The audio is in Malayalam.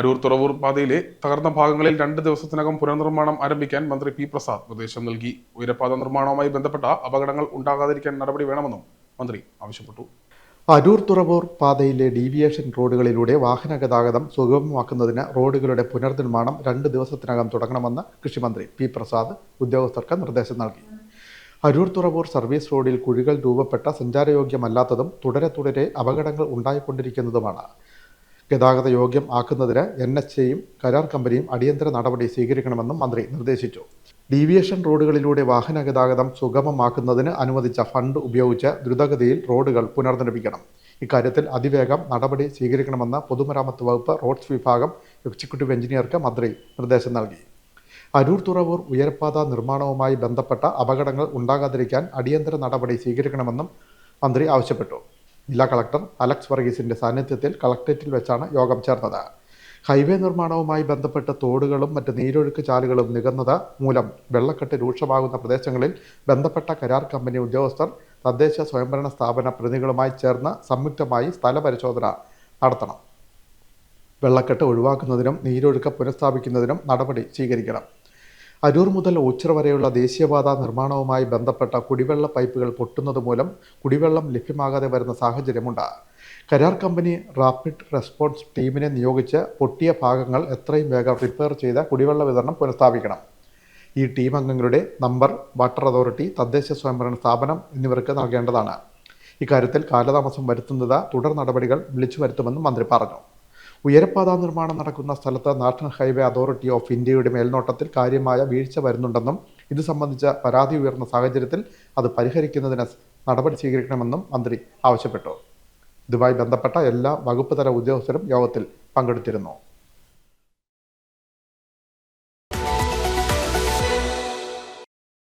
അരൂർ തുറവൂർ പാതയിലെ തകർന്ന ഭാഗങ്ങളിൽ രണ്ട് ദിവസത്തിനകം പുനർനിർമ്മാണം ആരംഭിക്കാൻ മന്ത്രി പി പ്രസാദ് നിർദ്ദേശം നൽകി. ഉയരപാത നിർമ്മാണവുമായി ബന്ധപ്പെട്ട അപകടങ്ങൾ ഉണ്ടാകാതിരിക്കാൻ നടപടി വേണമെന്നും മന്ത്രി ആവശ്യപ്പെട്ടു. അരൂർ തുറവൂർ പാതയിലെ ഡീവിയേഷൻ റോഡുകളിലൂടെ വാഹന ഗതാഗതം സുഗമമാക്കുന്നതിന് റോഡുകളുടെ പുനർനിർമ്മാണം രണ്ട് ദിവസത്തിനകം തുടങ്ങണമെന്ന് കൃഷിമന്ത്രി പി പ്രസാദ് ഉദ്യോഗസ്ഥർക്ക് നിർദ്ദേശം നൽകി. അരൂർ തുറവൂർ സർവീസ് റോഡിൽ കുഴികൾ രൂപപ്പെട്ട സഞ്ചാരയോഗ്യമല്ലാത്തതും തുടരെ തുടരെ അപകടങ്ങൾ ഉണ്ടായിക്കൊണ്ടിരിക്കുന്നതുമാണ്. ഗതാഗത യോഗ്യം ആക്കുന്നതിന് എൻ എച്ച് എയും കരാർ കമ്പനിയും അടിയന്തര നടപടി സ്വീകരിക്കണമെന്നും മന്ത്രി നിർദ്ദേശിച്ചു. ഡീവിയേഷൻ റോഡുകളിലൂടെ വാഹന ഗതാഗതം സുഗമമാക്കുന്നതിന് അനുവദിച്ച ഫണ്ട് ഉപയോഗിച്ച് ദ്രുതഗതിയിൽ റോഡുകൾ പുനർനിർമ്മിക്കണം. ഇക്കാര്യത്തിൽ അതിവേഗം നടപടി സ്വീകരിക്കണമെന്ന് പൊതുമരാമത്ത് വകുപ്പ് റോഡ്സ് വിഭാഗം എക്സിക്യൂട്ടീവ് എഞ്ചിനീയർക്ക് മന്ത്രി നിർദ്ദേശം നൽകി. അരൂർ തുറവൂർ ഉയരപ്പാത നിർമ്മാണവുമായി ബന്ധപ്പെട്ട അപകടങ്ങൾ ഉണ്ടാകാതിരിക്കാൻ അടിയന്തര നടപടി സ്വീകരിക്കണമെന്നും മന്ത്രി ആവശ്യപ്പെട്ടു. ജില്ലാ കളക്ടർ അലക്സ് വർഗീസിന്റെ സാന്നിധ്യത്തിൽ കളക്ടറേറ്റിൽ വെച്ചാണ് യോഗം ചേർന്നത്. ഹൈവേ നിർമ്മാണവുമായി ബന്ധപ്പെട്ട തോടുകളും മറ്റ് നീരൊഴുക്ക് ചാലുകളും നികന്നത് മൂലം വെള്ളക്കെട്ട് രൂക്ഷമാകുന്ന പ്രദേശങ്ങളിൽ ബന്ധപ്പെട്ട കരാർ കമ്പനി ഉദ്യോഗസ്ഥർ തദ്ദേശ സ്വയംഭരണ സ്ഥാപന പ്രതിനിധികളുമായി ചേർന്ന് സംയുക്തമായി സ്ഥലപരിശോധന നടത്തണം. വെള്ളക്കെട്ട് ഒഴിവാക്കുന്നതിനും നീരൊഴുക്ക് പുനഃസ്ഥാപിക്കുന്നതിനും നടപടി സ്വീകരിക്കണം. അരൂർ മുതൽ ഓച്ചിറ വരെയുള്ള ദേശീയപാത നിർമ്മാണവുമായി ബന്ധപ്പെട്ട കുടിവെള്ള പൈപ്പുകൾ പൊട്ടുന്നത് മൂലം കുടിവെള്ളം ലഭ്യമാകാതെ വരുന്ന സാഹചര്യമുണ്ട്. കരാർ കമ്പനി റാപ്പിഡ് റെസ്പോൺസ് ടീമിനെ നിയോഗിച്ച് പൊട്ടിയ ഭാഗങ്ങൾ എത്രയും വേഗം റിപ്പയർ ചെയ്ത് കുടിവെള്ള വിതരണം പുനഃസ്ഥാപിക്കണം. ഈ ടീം അംഗങ്ങളുടെ നമ്പർ വാട്ടർ അതോറിറ്റി തദ്ദേശ സ്വയംഭരണ സ്ഥാപനം എന്നിവർക്ക് നൽകേണ്ടതാണ്. ഇക്കാര്യത്തിൽ കാലതാമസം വരുത്തുന്നത് തുടർ നടപടികൾ വിളിച്ചു വരുത്തുമെന്നും മന്ത്രി പറഞ്ഞു. ഉയരപ്പാത നിർമ്മാണം നടക്കുന്ന സ്ഥലത്ത് നാഷണൽ ഹൈവേ അതോറിറ്റി ഓഫ് ഇന്ത്യയുടെ മേൽനോട്ടത്തിൽ കാര്യമായ വീഴ്ച വരുന്നുണ്ടെന്നും ഇത് സംബന്ധിച്ച പരാതി ഉയർന്ന സാഹചര്യത്തിൽ അത് പരിഹരിക്കുന്നതിന് നടപടി സ്വീകരിക്കണമെന്നും മന്ത്രി ആവശ്യപ്പെട്ടു. ഇതുമായി ബന്ധപ്പെട്ട എല്ലാ വകുപ്പ് തല ഉദ്യോഗസ്ഥരും യോഗത്തിൽ പങ്കെടുത്തിരുന്നു.